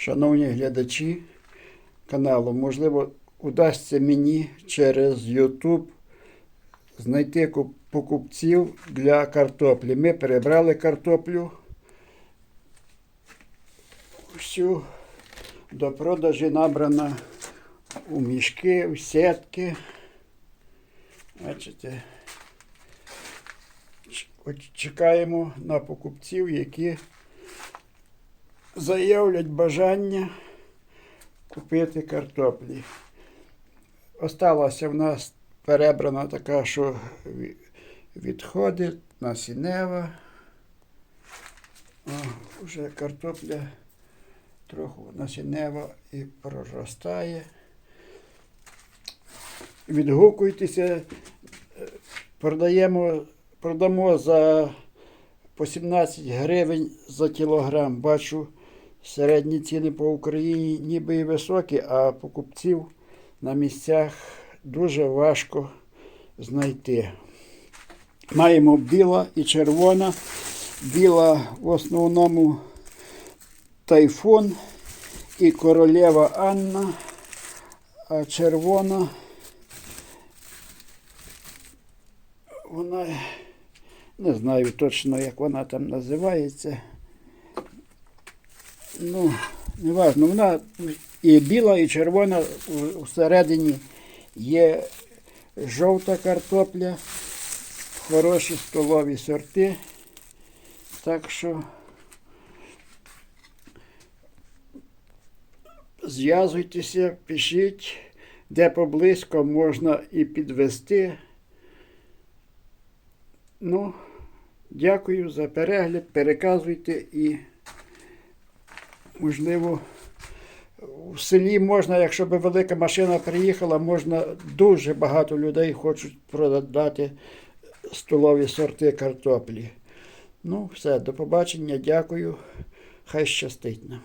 Шановні глядачі каналу, можливо, удасться мені через YouTube знайти покупців для картоплі. Ми перебрали картоплю всю до продажі набрана у мішки, в сітки. Бачите, чекаємо на покупців, які заявлять бажання купити картоплі. Осталася в нас перебрана така, що ві- відходить насінева. О, вже картопля трохи насінева і проростає. Відгукуйтеся, е, продаємо, продамо за по 17 гривень за кілограм. Бачу, середні ціни по Україні ніби і високі, а покупців на місцях дуже важко знайти. Маємо біла і червона. Біла в основному тайфун і королева Анна, а червона вона не знаю точно, як вона там називається. Ну, не важно. Вона і біла, і червона всередині є жовта картопля, хороші столові сорти. Так що зв'язуйтеся, пишіть, де поблизько можна і підвести. Ну, дякую за перегляд. Переказуйте і, можливо, в селі можна, якщо б велика машина приїхала, можна дуже багато людей хочуть продати столові сорти картоплі. Ну, все, до побачення, дякую. Хай щастить нам.